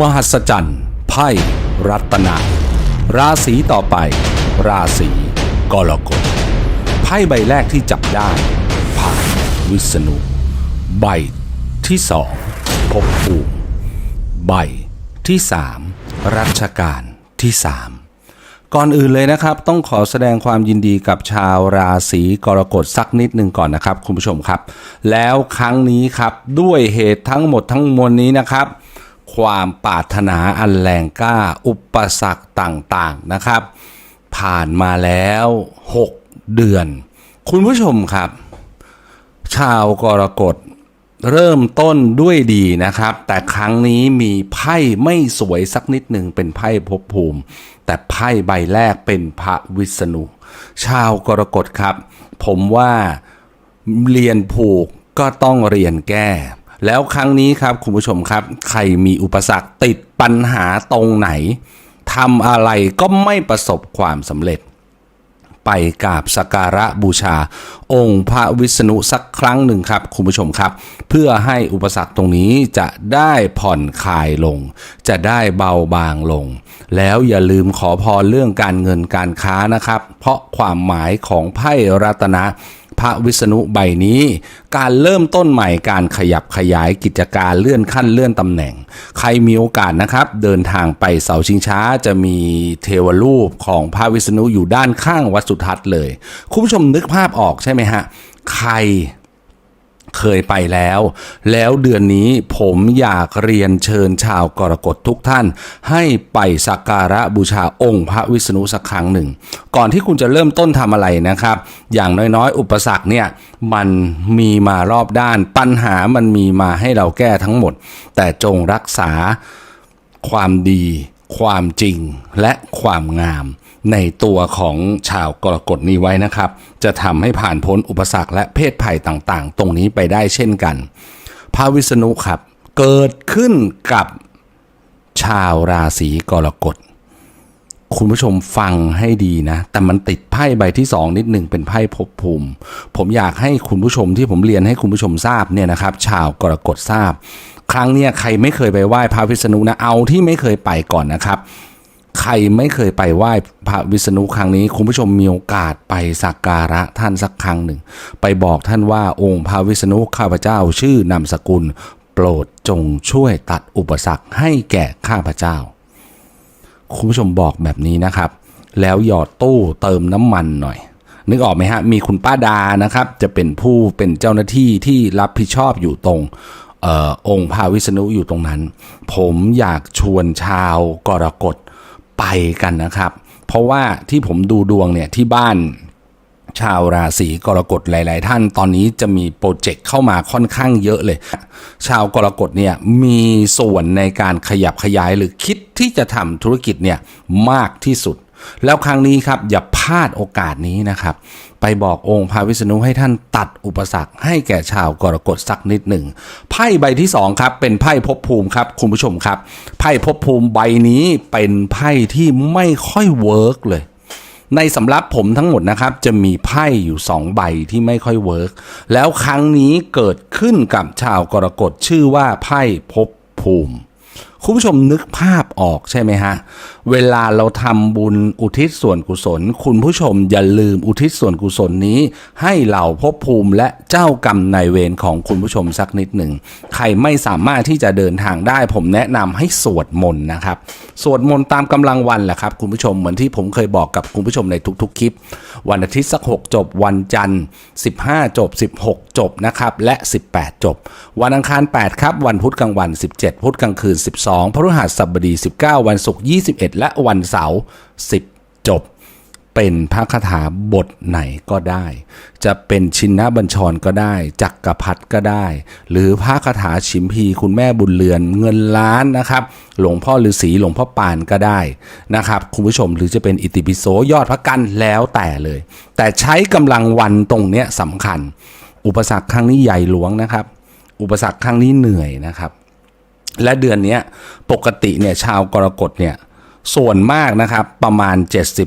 มหัศจรรย์ไพ่รัตนาราศีต่อไป ราศีกรกฎไพ่ใบแรกที่จับได้ผ่านวิษณุ ใบที่สองภพภูมิใบที่สามรัชกาลที่สามก่อนอื่นเลยนะครับ ต้องขอแสดงความยินดีกับชาวราศีกรกฎสักนิดหนึ่งก่อนนะครับ คุณผู้ชมครับ แล้วครั้งนี้ครับด้วยเหตุทั้งหมดทั้งมวลนี้นะครับ ความปรารถนาอันแรงกล้า อุปสรรคต่างๆนะครับ ผ่านมาแล้ว 6 เดือน คุณผู้ชมครับ ชาวกรกฎเริ่มต้นด้วยดีนะครับ แต่ครั้งนี้มีไพ่ไม่สวยสักนิดหนึ่งเป็นไพ่ภพภูมิ แต่ไพ่ใบแรกเป็นพระวิษณุ ชาวกรกฎครับ ผมว่าเรียนผูกก็ต้องเรียนแก้ แล้วครั้งนี้ครับคุณผู้ชมครับ ใครมีอุปสรรคติดปัญหาตรงไหนทำอะไรก็ไม่ประสบความสำเร็จ ไปกราบสักการะบูชา องค์พระวิษณุสักครั้งหนึ่งครับ คุณผู้ชมครับ เพื่อให้อุปสรรคตรงนี้จะได้ผ่อนคลายลง จะได้เบาบางลง แล้วอย่าลืมขอพรเรื่องการเงินการค้านะครับ เพราะความหมายของไพ่รัตนะ พระวิษณุใบนี้ การเริ่มต้นใหม่การขยับขยายกิจการเลื่อนขั้นเลื่อนตำแหน่ง ใครมีโอกาสนะครับ เดินทางไปเสาชิงช้าจะมีเทวรูปของพระวิษณุอยู่ด้านข้างวัดสุทัศน์เลย คุณผู้ชมนึกภาพออกใช่ไหมฮะ ใคร เคยไปแล้ว แล้วเดือนนี้ผมอยากเรียนเชิญชาวกรกฎทุกท่าน ให้ไปสักการะบูชาองค์พระวิษณุสักครั้งหนึ่ง ก่อนที่คุณจะเริ่มต้นทำอะไรนะครับ อย่างน้อยๆ อุปสรรคเนี่ยมันมีมารอบด้าน ปัญหามันมีมาให้เราแก้ทั้งหมด แต่จงรักษาความดี ความจริงและความงาม ในตัวของชาวกรกฎนี้ไว้นะครับ จะทำให้ผ่านพ้นอุปสรรคและเพศภัยต่างๆ ตรงนี้ไปได้เช่นกัน พระวิษณุครับ เกิดขึ้นกับชาวราศีกรกฎคุณผู้ชมฟังให้ดีนะ แต่มันติดไพ่ใบที่สองนิดหนึ่งเป็นไพ่ภพภูมิ ผมอยากให้คุณผู้ชมที่ผมเรียนให้คุณผู้ชมทราบเนี่ยนะครับ ชาวกรกฎทราบ ครั้งเนี้ยใครไม่เคยไปไหว้พระวิษณุนะเอาที่ไม่เคยไปก่อนนะครับ ใครไม่เคยไปไหว้พระวิษณุครั้งนี้ คุณผู้ชมมีโอกาสไปสักการะท่านสักครั้งหนึ่ง ไปบอกท่านว่าองค์พระวิษณุข้าพเจ้าชื่อนามสกุล โปรดจงช่วยตัดอุปสรรคให้แก่ข้าพเจ้า คุณผู้ชมบอกแบบนี้นะครับ แล้วหยอดตู้เติมน้ำมันหน่อยนึกออกไหมฮะ มีคุณป้าดานะครับ จะเป็นผู้เป็นเจ้าหน้าที่ที่รับผิดชอบอยู่ตรง อองค์พระวิษณุอยู่ตรงนั้น ผมอยากชวนชาวกรกฎไปกันนะครับ เพราะว่าที่ผมดูดวงเนี่ยที่บ้านชาวราศีกรกฎหลาย ๆ ท่านตอนนี้จะมีโปรเจกต์เข้ามาค่อนข้างเยอะเลย ชาวกรกฎเนี่ยมีส่วนในการขยับขยายหรือคิดที่จะทำธุรกิจเนี่ยมากที่สุด แล้วครั้งนี้ครับอย่าพลาดโอกาสนี้นะครับ ไปบอกองค์พระวิษณุให้ท่านตัดอุปสรรคให้แก่ชาวกรกฎสักนิดหนึ่งไพ่ใบที่สองครับเป็นไพ่ภพภูมิครับคุณผู้ชมครับไพ่ภพภูมิใบนี้เป็นไพ่ที่ไม่ค่อยเวิร์กเลยในสำรับผมทั้งหมดนะครับ จะมีไพ่อยู่ 2 ใบที่ไม่ค่อยเวิร์กแล้วครั้งนี้เกิดขึ้นกับชาวกรกฎชื่อว่าไพ่ภพภูมิ คุณผู้ชมนึกภาพออกใช่ไหมฮะ เวลาเราทำบุญอุทิศส่วนกุศล คุณผู้ชมอย่าลืมอุทิศส่วนกุศลนี้ ให้เหล่าภพภูมิและเจ้ากรรมนายเวรของคุณผู้ชมสักนิดหนึ่ง ใครไม่สามารถที่จะเดินทางได้ ผมแนะนำให้สวดมนต์นะครับ สวดมนต์ตามกำลังวันแหละครับคุณผู้ชมเหมือนที่ผมเคยบอกกับคุณผู้ชมในทุก ๆ คลิป วันอาทิตย์สัก 6 จบ วันจันทร์ 15 จบ 16 จบนะครับและ 18 จบ วันอังคาร 8 ครับ วันพุธกลางวัน 17 พุธกลางคืน 12พฤหัสบดี 19 วันศุกร์ 21 และวันเสาร์ 10 จบ เป็นพระคาถาบทไหนก็ได้ จะเป็นชินนบัญชรก็ได้ จักกรพัดก็ได้ หรือพระคาถาชิมพีคุณแม่บุญเรือนเงินล้านนะครับ หลวงพ่อฤาษีหลวงพ่อปานก็ได้นะครับ คุณผู้ชมหรือจะเป็นอิติปิโสยอดพระกันแล้วแต่เลย แต่ใช้กำลังวันตรงเนี้ยสำคัญ อุปสรรคครั้งนี้ใหญ่หลวงนะครับ อุปสรรคครั้งนี้เหนื่อยนะครับ และเดือนนี้ปกติเนี่ยชาวกรกฎเนี่ยส่วนมากนะครับประมาณ 70%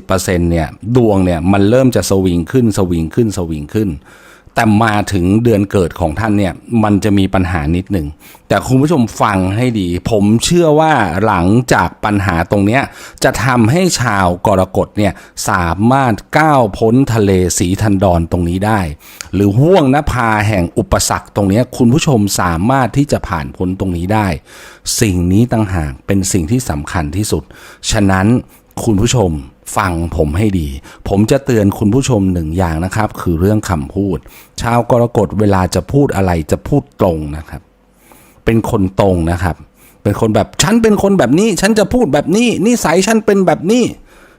เนี่ยดวงเนี่ยมันเริ่มจะสวิงขึ้นสวิงขึ้นสวิงขึ้น แต่มาถึงเดือนเกิดของท่านเนี่ยมันจะมีปัญหานิดหนึ่ง แต่คุณผู้ชมฟังให้ดี ผมเชื่อว่าหลังจากปัญหาตรงเนี้ยจะทำให้ชาวกรกฎเนี่ยสามารถก้าวพ้นทะเลสีทันดอนตรงนี้ได้ หรือห่วงนภาแห่งอุปสรรคตรงเนี้ยคุณผู้ชมสามารถที่จะผ่านพ้นตรงนี้ได้ สิ่งนี้ต่างหากเป็นสิ่งที่สำคัญที่สุด ฉะนั้นคุณผู้ชม ฟังผมให้ดี ผมจะเตือนคุณผู้ชมหนึ่งอย่างนะครับ คือเรื่องคำพูด ชาวกรกฎเวลาจะพูดอะไรจะพูดตรงนะครับ เป็นคนตรงนะครับ เป็นคนแบบฉันเป็นคนแบบนี้ ฉันจะพูดแบบนี้นิสัยฉันเป็นแบบนี้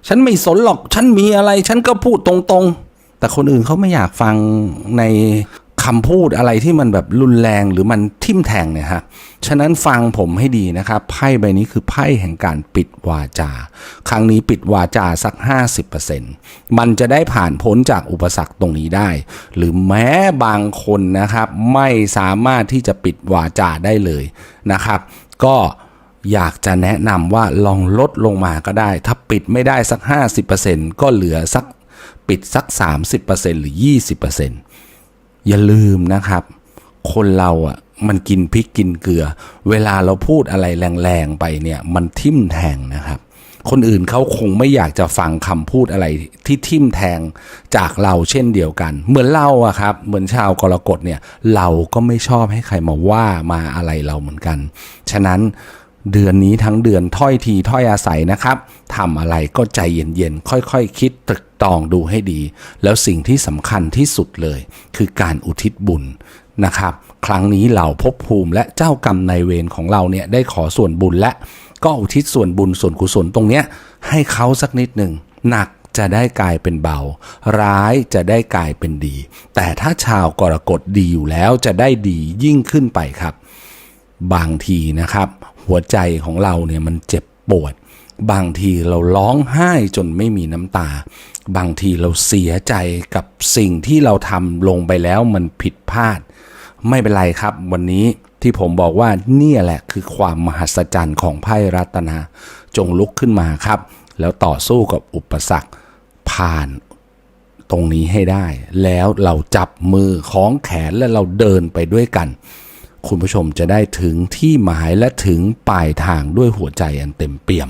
ฉันไม่สนหรอก ฉันมีอะไร ฉันก็พูดตรงๆ แต่คนอื่นเขาไม่อยากฟังใน คำพูดอะไรที่มันแบบรุนแรงหรือมันทิ่มแทงเนี่ยฮะ ฉะนั้นฟังผมให้ดีนะครับไพ่ใบนี้คือไพ่แห่งการปิดวาจา ครั้งนี้ปิดวาจาสัก 50%มันจะได้ผ่านพ้นจากอุปสรรคตรงนี้ได้ หรือแม้บางคนนะครับ ไม่สามารถที่จะปิดวาจาได้เลยนะครับ ก็อยากจะแนะนำว่าลองลดลงมาก็ได้ ถ้าปิดไม่ได้สัก 50%ก็เหลือสักปิดสัก 30%หรือ 20% อย่าลืมนะครับ คนเราอะมันกินพริกกินเกลือ เวลาเราพูดอะไรแรงๆไปเนี่ย มันทิ่มแทงนะครับ คนอื่นเขาคงไม่อยากจะฟังคำพูดอะไรที่ทิ่มแทงจากเราเช่นเดียวกัน เหมือนเราอะครับ เหมือนชาวกรกฎเนี่ย เราก็ไม่ชอบให้ใครมาว่ามาอะไรเราเหมือนกัน ฉะนั้นเดือนนี้ทั้งเดือนถ้อยทีถ้อยอาศัยนะครับทำอะไรก็ใจเย็นๆค่อยๆคคิดตรึก ตองดูให้ดี แล้วสิ่งที่สำคัญที่สุดเลย คือการอุทิศบุญนะครับ ครั้งนี้เหล่าภพภูมิและเจ้ากรรมนายเวรของเราเนี่ยได้ขอส่วนบุญและก็อุทิศส่วนบุญส่วนกุศลตรงเนี้ยให้เขาสักนิดหนึ่งหนักจะได้กลายเป็นเบา ร้ายจะได้กลายเป็นดี แต่ถ้าชาวกรกฎดีอยู่แล้วจะได้ดียิ่งขึ้นไปครับ บางทีนะครับ หัวใจของเราเนี่ยมันเจ็บปวด บางทีเราร้องไห้จนไม่มีน้ำตา บางทีเราเสียใจกับสิ่งที่เราทำลงไปแล้วมันผิดพลาด ไม่เป็นไรครับ วันนี้ที่ผมบอกว่าเนี่ยแหละคือความมหัศจรรย์ของไพ่รัตนา จงลุกขึ้นมาครับ แล้วต่อสู้กับอุปสรรคผ่านตรงนี้ให้ได้ แล้วเราจับมือคล้องแขนและเราเดินไปด้วยกัน คุณผู้ชมจะได้ถึงที่หมายและถึงปลายทางด้วยหัวใจอันเต็มเปี่ยม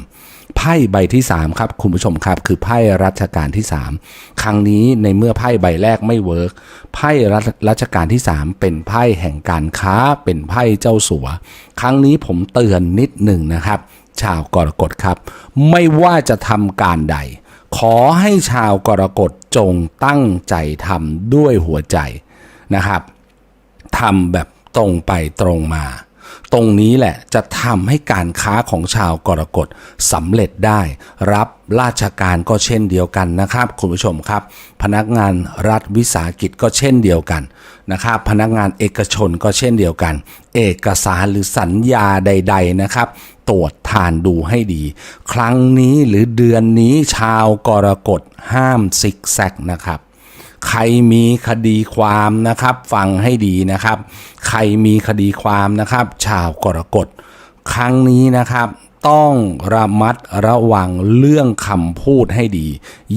ไพ่ใบที่ 3 ครับคุณผู้ชมครับ คือไพ่รัชกาลที่ 3 ครั้งนี้ในเมื่อไพ่ใบแรกไม่เวิร์กไพ่รัชรัชกาลที่ 3 เป็นไพ่แห่งการค้าเป็นไพ่เจ้าสัว ครั้งนี้ผมเตือนนิดหนึ่งนะครับ ชาวกรกฎครับ ไม่ว่าจะทำการใด ขอให้ชาวกรกฎจงตั้งใจทำด้วยหัวใจนะครับทำแบบตรงไปตรงมา ตรงนี้แหละจะทำให้การค้าของชาวกรกฎสำเร็จได้ รับราชการก็เช่นเดียวกันนะครับ คุณผู้ชมครับ พนักงานรัฐวิสาหกิจก็เช่นเดียวกันนะครับพนักงานเอกชนก็เช่นเดียวกัน เอกสารหรือสัญญาใด ๆนะครับ ตรวจทานดูให้ดี ครั้งนี้หรือเดือนนี้ชาวกรกฎห้ามซิกแซกนะครับ ใครมีคดีความนะครับ ฟังให้ดีนะครับ ใครมีคดีความนะครับ ชาวกรกฎครั้งนี้นะครับ ต้องระมัดระวังเรื่องคำพูดให้ดี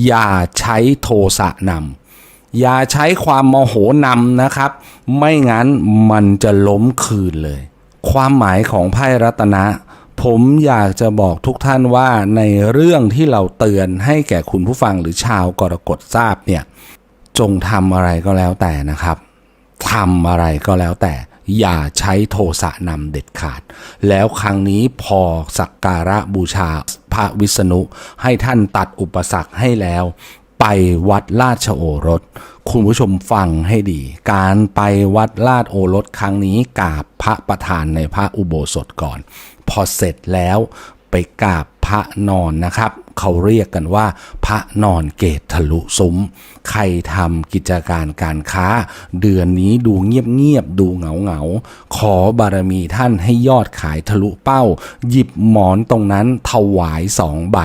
อย่าใช้โทสะนำอย่าใช้ความโมโหนำนะครับ ไม่งั้นมันจะล้มคืนเลย ความหมายของไพ่รัตนะ ผมอยากจะบอกทุกท่านว่าในเรื่องที่เราเตือนให้แก่คุณผู้ฟังหรือชาวกรกฎทราบเนี่ย จงทำอะไรก็แล้วแต่นะครับทำอะไรก็แล้วแต่ อย่าใช้โทสะนำเด็ดขาด แล้วครั้งนี้พอสักการะบูชาพระวิษณุ ให้ท่านตัดอุปสรรคให้แล้ว ไปวัดราชโอรส คุณผู้ชมฟังให้ดี การไปวัดราชโอรสครั้งนี้กราบพระประธานในพระอุโบสถก่อน พอเสร็จแล้วไปกราบพระนอนนะครับ เขาเรียกกันว่า พระนอนเกตทะลุซุ้ม ใครทำกิจการการค้า เดือนนี้ดูเงียบๆดูเหงาๆขอบารมีท่านให้ยอดขายทะลุเป้า หยิบหมอนตรงนั้นถวายสองใบ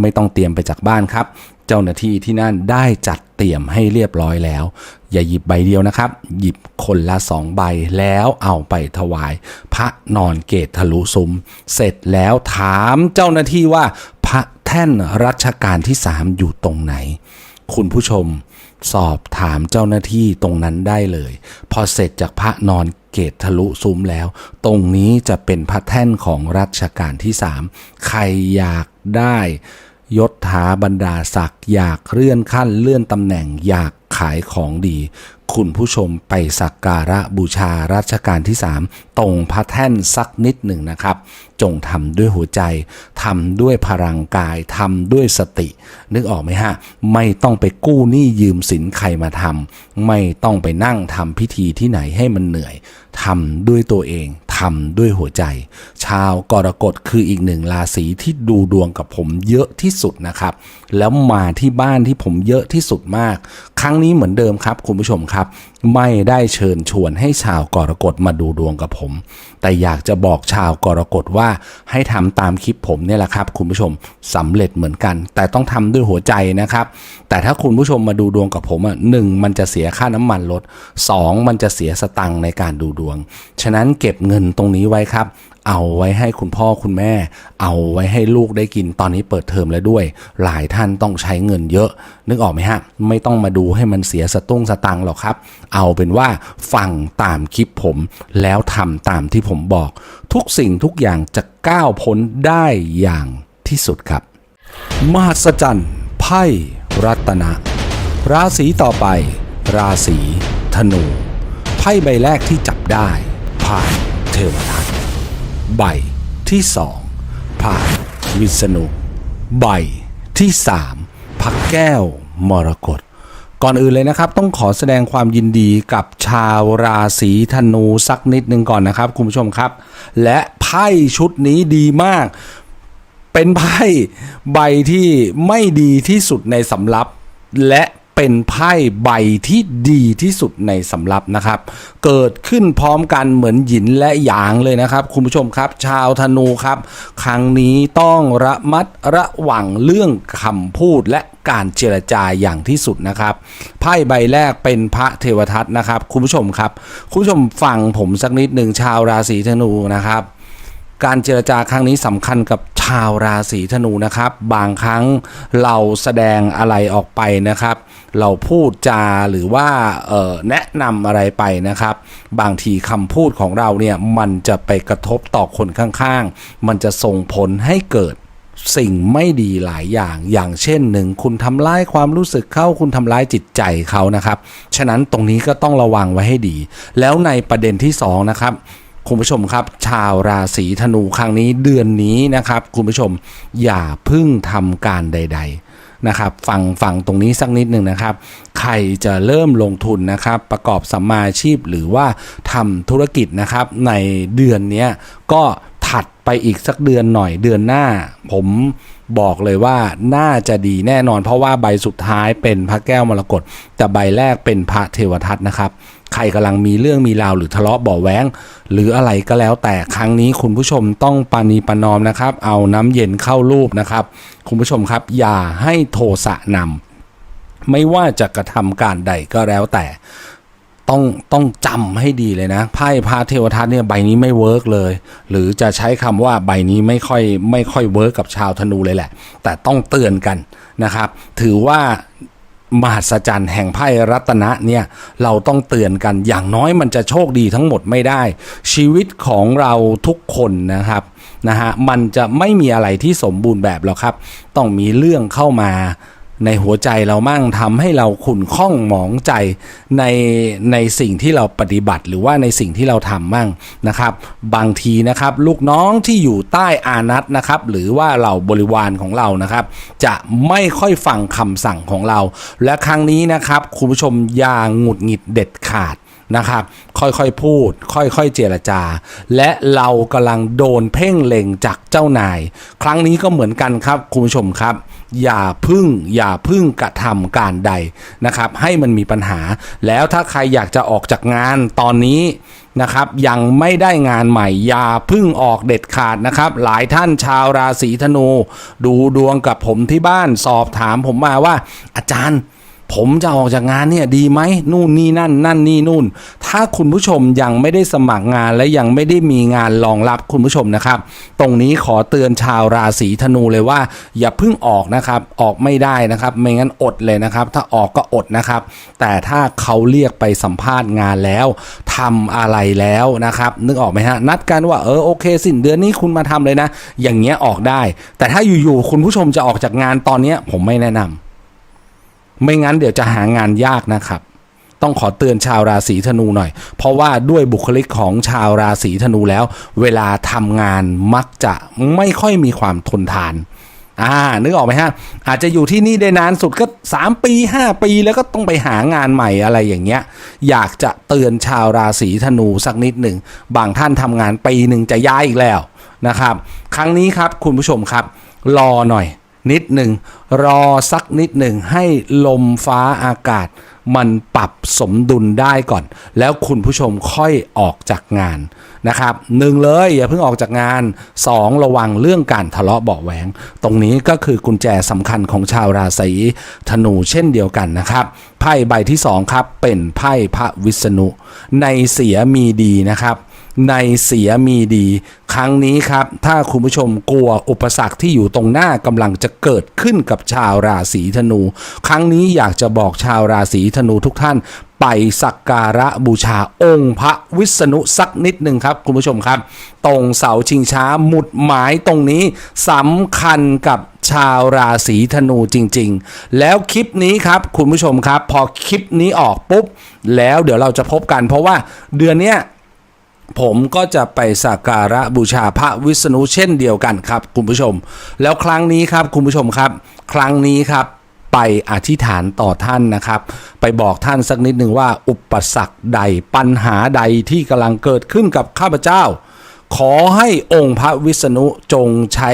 ไม่ต้องเตรียมไปจากบ้านครับ เจ้าหน้าที่ที่นั่นได้จัดเตรียมให้เรียบร้อยแล้ว อย่าหยิบใบเดียวนะครับ หยิบคนละสองใบแล้วเอาไปถวาย พระนอนเกตทะลุซุ้ม เสร็จแล้วถามเจ้าหน้าที่ว่า พระแท่นรัชกาลที่สามอยู่ตรงไหน คุณผู้ชมสอบถามเจ้าหน้าที่ตรงนั้นได้เลย พอเสร็จจากพระนอนเกตทะลุซุ้มแล้ว ตรงนี้จะเป็นพระแท่นของรัชกาลที่สามใครอยากได้ยศถาบรรดาศักดิ์อยากเลื่อนขั้นเลื่อนตำแหน่งอยากขายของดี คุณผู้ชมไปสักการะบูชารัชกาลที่ 3 ตรงพระแท่นสักนิดหนึ่งนะครับ จงทำด้วยหัวใจทำด้วยพลังกายทำด้วยสติ นึกออกไหมฮะ ไม่ต้องไปกู้หนี้ยืมสินใครมาทำไม่ต้องไปนั่งทำพิธีที่ไหนให้มันเหนื่อยทำด้วยตัวเองทำด้วยหัวใจ ชาวกรกฎคืออีกหนึ่งราศีที่ดูดวงกับผมเยอะที่สุดนะครับ แล้วมาที่บ้านที่ผมเยอะที่สุดมากครั้งนี้เหมือนเดิมครับคุณผู้ชมครับ ไม่ได้เชิญชวนให้ชาวกรกฎมาดูดวงกับผม แต่อยากจะบอกชาวกรกฎว่าให้ทำตามคลิปผมเนี่ยแหละครับ คุณผู้ชมสำเร็จเหมือนกัน แต่ต้องทำด้วยหัวใจนะครับ แต่ถ้าคุณผู้ชมมาดูดวงกับผมอะหนึ่งมันจะเสียค่าน้ำมันรถสองมันจะเสียสตังค์ในการดูดวง ฉะนั้นเก็บเงินตรงนี้ไว้ครับ เอาไว้ให้คุณพ่อคุณแม่ เอาไว้ให้ลูกได้กินตอนนี้เปิดเทอมแล้วด้วย หลายท่านต้องใช้เงินเยอะ นึกออกไหมฮะ ไม่ต้องมาดูให้มันเสียสตุ้งสตังหรอกครับ เอาเป็นว่าฟังตามคลิปผม แล้วทำตามที่ผมบอก ทุกสิ่งทุกอย่างจะก้าวพ้นได้อย่างที่สุดครับ มหัศจรรย์ไพ่รัตนะ ราศีต่อไป ราศีธนู ไพ่ใบแรกที่จับได้พายเทวทัต ใบที่สองพายวิษณุใบที่สามพักแก้วมรกตก่อนอื่นเลยนะครับ ต้องขอแสดงความยินดีกับชาวราศีธนูสักนิดหนึ่งก่อนนะครับ คุณผู้ชมครับ และไพ่ชุดนี้ดีมาก เป็นไพ่ใบที่ไม่ดีที่สุดในสำรับ และ เป็นไพ่ใบที่ดีที่สุดในสำรับนะครับ เกิดขึ้นพร้อมกันเหมือนหยินและหยางเลยนะครับ คุณผู้ชมครับ ชาวธนูครับ ครั้งนี้ต้องระมัดระวังเรื่องคำพูดและการเจรจาอย่างที่สุดนะครับไพ่ใบแรกเป็นพระเทวทัตนะครับ คุณผู้ชมครับ คุณผู้ชมฟังผมสักนิดหนึ่งชาวราศีธนูนะครับ การเจรจาครั้งนี้สำคัญกับชาวราศีธนูนะครับ บางครั้งเราแสดงอะไรออกไปนะครับ เราพูดจาหรือว่าแนะนำอะไรไปนะครับ บางทีคำพูดของเราเนี่ยมันจะไปกระทบต่อคนข้างๆ มันจะส่งผลให้เกิดสิ่งไม่ดีหลายอย่าง อย่างเช่นหนึ่งคุณทำร้ายความรู้สึกเขาคุณทำร้ายจิตใจเขานะครับ ฉะนั้นตรงนี้ก็ต้องระวังไว้ให้ดี แล้วในประเด็นที่สองนะครับคุณผู้ชมครับ ชาวราศีธนูครั้งนี้เดือนนี้นะครับ คุณผู้ชมอย่าพึ่งทำการใด ๆ นะครับฟังฟังตรงนี้สักนิดหนึ่งนะครับ ใครจะเริ่มลงทุนนะครับ ประกอบสัมมาชีพหรือว่าทำธุรกิจนะครับ ในเดือนนี้ก็ถัดไปอีกสักเดือนหน่อยเดือนหน้า ผม บอกเลยว่าน่าจะดีแน่นอน เพราะว่าใบสุดท้ายเป็นพระแก้วมรกตแต่ใบแรกเป็นพระเทวทัตนะครับ ใครกำลังมีเรื่องมีราวหรือทะเลาะบาะแว้ง หรืออะไรก็แล้วแต่ครั้งนี้คุณผู้ชมต้องปานีปนอมนะครับ เอาน้ำเย็นเข้ารูปนะครับ คุณผู้ชมครับ อย่าให้โทสะนำไม่ว่าจะกระทำการใดก็แล้วแต่ ต้องต้องจำให้ดีเลยนะไพ่พระเทวทัตเนี่ยใบนี้ไม่เวิร์กเลย หรือจะใช้คำว่าใบนี้ไม่ค่อยไม่ค่อยเวิร์กกับชาวธนูเลยแหละ แต่ต้องเตือนกันนะครับ ถือว่ามหัศจรรย์แห่งไพ่รัตนะเนี่ยเราต้องเตือนกันอย่างน้อยมันจะโชคดีทั้งหมดไม่ได้ ชีวิตของเราทุกคนนะครับนะฮะมันจะไม่มีอะไรที่สมบูรณ์แบบหรอกครับ ต้องมีเรื่องเข้ามา ในหัวใจเรามั่งทำให้เราขุ่นข้องหมองใจในในสิ่งที่เราปฏิบัติ หรือว่าในสิ่งที่เราทำมั่งนะครับ บางทีนะครับ ลูกน้องที่อยู่ใต้อานัตนะครับ หรือว่าเราบริวารของเรานะครับ จะไม่ค่อยฟังคำสั่งของเรา และครั้งนี้นะครับคุณผู้ชมอย่าหงุดหงิดเด็ดขาดนะครับ ค่อยๆพูด ค่อยๆเจรจา และเรากำลังโดนเพ่งเล็งจากเจ้านาย ครั้งนี้ก็เหมือนกันครับคุณผู้ชมครับ อย่าพึ่ง อย่าพึ่งกระทำการใดนะครับ ให้มันมีปัญหา แล้วถ้าใครอยากจะออกจากงานตอนนี้นะครับ ยังไม่ได้งานใหม่ อย่าพึ่งออกเด็ดขาดนะครับ หลายท่านชาวราศีธนู ดูดวงกับผมที่บ้านสอบถามผมมาว่า อาจารย์ ผมจะออกจากงานเนี่ยดีไหมนู่นนี่นั่น นั่นนี่นู่น ถ้าคุณผู้ชมยังไม่ได้สมัครงานและยังไม่ได้มีงานรองรับคุณผู้ชมนะครับ ตรงนี้ขอเตือนชาวราศีธนูเลยว่า อย่าเพิ่งออกนะครับออกไม่ได้นะครับ ไม่งั้นอดเลยนะครับ ถ้าออกก็อดนะครับ แต่ถ้าเขาเรียกไปสัมภาษณ์งานแล้วทำอะไรแล้วนะครับ นึกออกไหมฮะนัดกันว่าเออโอเค สิ้นเดือนนี้คุณมาทำเลยนะ อย่างเงี้ยออกได้ แต่ถ้าอยู่ๆคุณผู้ชมจะออกจากงานตอนเนี้ผมไม่แนะนำ ไม่งั้นเดี๋ยวจะหางานยากนะครับ ต้องขอเตือนชาวราศีธนูหน่อย เพราะว่าด้วยบุคลิกของชาวราศีธนูแล้ว เวลาทำงานมักจะไม่ค่อยมีความทนทานอ่านึกออกไหมฮะ อาจจะอยู่ที่นี่ได้นานสุดก็ 3 ปี 5 ปีแล้วก็ต้องไปหางานใหม่อะไรอย่างเงี้ย อยากจะเตือนชาวราศีธนูสักนิดหนึ่ง บางท่านทำงานปีหนึ่งจะย้ายอีกแล้วนะครับ ครั้งนี้ครับคุณผู้ชมครับ รอหน่อย นิดหนึ่งรอสักนิดหนึ่งให้ลมฟ้าอากาศ มันปรับสมดุลได้ก่อน แล้วคุณผู้ชมค่อยออกจากงานนะครับหนึ่งเลยอย่าเพิ่งออกจากงานสองระวังเรื่องการทะเลาะเบาแหวง ตรงนี้ก็คือกุญแจสำคัญของชาวราศีธนูเช่นเดียวกันนะครับไพ่ใบที่สองครับเป็นไพ่พระวิษณุในเสียมีดีนะครับ ในเสียมีดี ครั้งนี้ครับ ถ้าคุณผู้ชมกลัวอุปสรรคที่อยู่ตรงหน้ากำลังจะเกิดขึ้นกับชาวราศีธนู ครั้งนี้อยากจะบอกชาวราศีธนูทุกท่านไปสักการะบูชาองค์พระวิษณุสักนิดหนึ่งครับ คุณผู้ชมครับ ตรงเสาชิงช้าหมุดหมายตรงนี้สำคัญกับชาวราศีธนูจริง ๆ แล้วคลิปนี้ครับคุณผู้ชมครับ พอคลิปนี้ออกปุ๊บ แล้วเดี๋ยวเราจะพบกันเพราะว่าเดือนเนี้ย ผมก็จะไปสักการะบูชาพระวิษณุเช่นเดียวกันครับคุณผู้ชม แล้วครั้งนี้ครับคุณผู้ชมครับ ครั้งนี้ครับไปอธิษฐานต่อท่านนะครับ ไปบอกท่านสักนิดหนึ่งว่า อุปสรรคใดปัญหาใดที่กำลังเกิดขึ้นกับข้าพเจ้า ขอให้องค์พระวิษณุจงใช้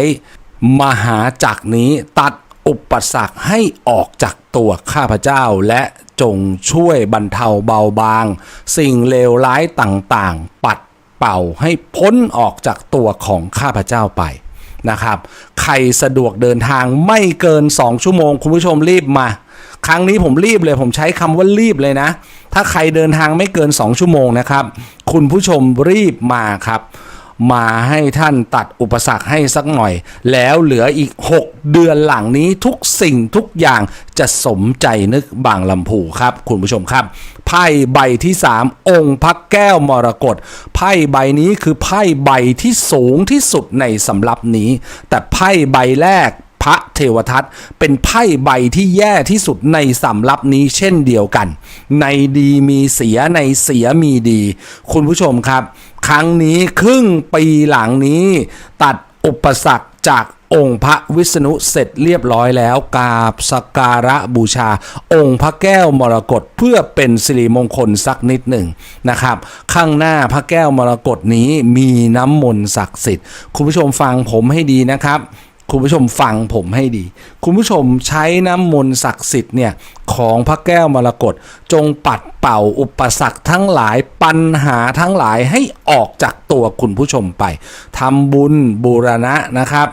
มหาจักรนี้ตัด อุปสรรคให้ออกจากตัวข้าพเจ้าและจงช่วยบรรเทาเบาบาง สิ่งเลวร้ายต่างๆ ปัดเป่าให้พ้นออกจากตัวของข้าพเจ้าไปนะครับ ใครสะดวกเดินทางไม่เกิน 2 ชั่วโมง คุณผู้ชมรีบมา ครั้งนี้ผมรีบเลยผมใช้คำว่ารีบเลยนะ ถ้าใครเดินทางไม่เกิน 2 ชั่วโมงนะครับ คุณผู้ชมรีบมาครับ มาให้ท่านตัดอุปสรรคให้สักหน่อย แล้วเหลืออีก 6 เดือนหลังนี้ทุกสิ่งทุกอย่างจะสมใจนึกบางลำพูครับ คุณผู้ชมครับ ไพ่ใบที่ 3 องค์พระแก้วมรกตไพ่ใบนี้คือไพ่ใบที่สูงที่สุดในสำรับนี้ แต่ไพ่ใบแรกพระเทวทัตเป็นไพ่ใบที่แย่ที่สุดในสำรับนี้เช่นเดียวกัน ในดีมีเสียในเสียมีดี คุณผู้ชมครับ ครั้งนี้ครึ่งปีหลังนี้ ตัดอุปสรรคจากองค์พระวิษณุเสร็จเรียบร้อยแล้วกราบสักการะบูชา องค์พระแก้วมรกตเพื่อเป็นสิริมงคลสักนิดหนึ่งนะครับ ข้างหน้าพระแก้วมรกตนี้มีน้ำมนต์ศักดิ์สิทธิ์คุณผู้ชมฟังผมให้ดีนะครับ คุณผู้ชมฟังผมให้ดี คุณผู้ชมใช้น้ำมนต์ศักดิ์สิทธิ์เนี่ยของพระแก้วมรกตจงปัดเป่าอุปสรรคทั้งหลายปัญหาทั้งหลายให้ออกจากตัวคุณผู้ชมไปทำบุญบูรณะนะครับ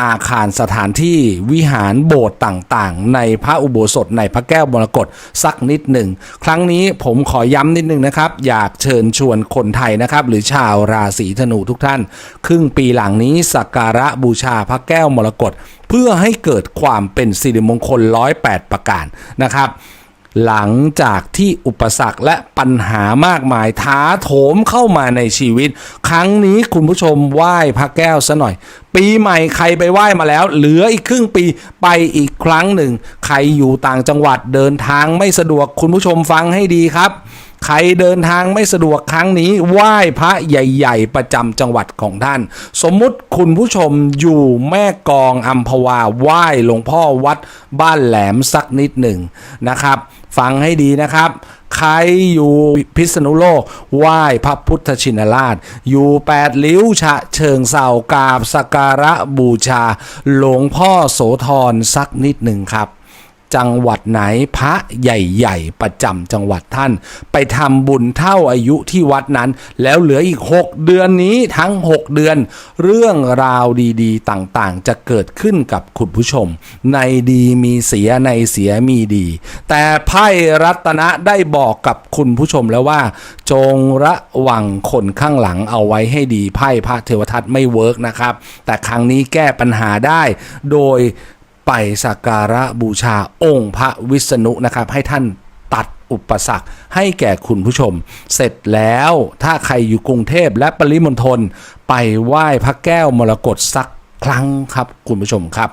อาคารสถานที่วิหารโบสถ์ต่างๆ ในพระอุโบสถในพระแก้วมรกตสักนิดหนึ่ง ครั้งนี้ผมขอย้ำนิดนึงนะครับ อยากเชิญชวนคนไทยนะครับ หรือชาวราศีธนูทุกท่าน ครึ่งปีหลังนี้สักการะบูชาพระแก้วมรกตเพื่อให้เกิดความเป็นสิริมงคล 108 ประการนะครับ หลังจากที่อุปสรรคและปัญหามากมายท้าโถมเข้ามาในชีวิต ครั้งนี้คุณผู้ชมไหว้พระแก้วซะหน่อย ปีใหม่ใครไปไหว้มาแล้ว เหลืออีกครึ่งปีไปอีกครั้งหนึ่ง ใครอยู่ต่างจังหวัดเดินทางไม่สะดวกคุณผู้ชมฟังให้ดีครับ ใครเดินทางไม่สะดวกครั้งนี้ไหว้พระใหญ่ ๆ ประจำจังหวัดของท่าน สมมุติคุณผู้ชมอยู่แม่กองอัมพวาไหว้หลวงพ่อวัดบ้านแหลมสักนิดหนึ่งนะครับ ฟังให้ดีนะครับใครอยู่พิษณุโลกไหว้พระพุทธชินราช อยู่แปดลิ้วฉะเชิงเศร้ากาบสกการะบูชา หลวงพ่อโสธรสักนิดหนึ่งครับ จังหวัดไหนพระใหญ่ๆ ประจำจังหวัดท่าน ไปทำบุญเท่าอายุที่วัดนั้น แล้วเหลืออีก 6 เดือนนี้ทั้ง 6 เดือน เรื่องราวดีๆ ต่างๆ จะเกิดขึ้นกับคุณผู้ชม ในดีมีเสียในเสียมีดี แต่ไพ่รัตนะได้บอกกับคุณผู้ชมแล้วว่า จงระวังคนข้างหลังเอาไว้ให้ดีไพ่พระเทวทัตไม่เวิร์กนะครับแต่ครั้งนี้แก้ปัญหาได้โดย ไปสักการะบูชาองค์พระวิษณุนะครับ ให้ท่านตัดอุปสรรคให้แก่คุณผู้ชม เสร็จแล้วถ้าใครอยู่กรุงเทพและปริมณฑลไปไหว้พระแก้วมรกตสักครั้งครับคุณผู้ชมครับ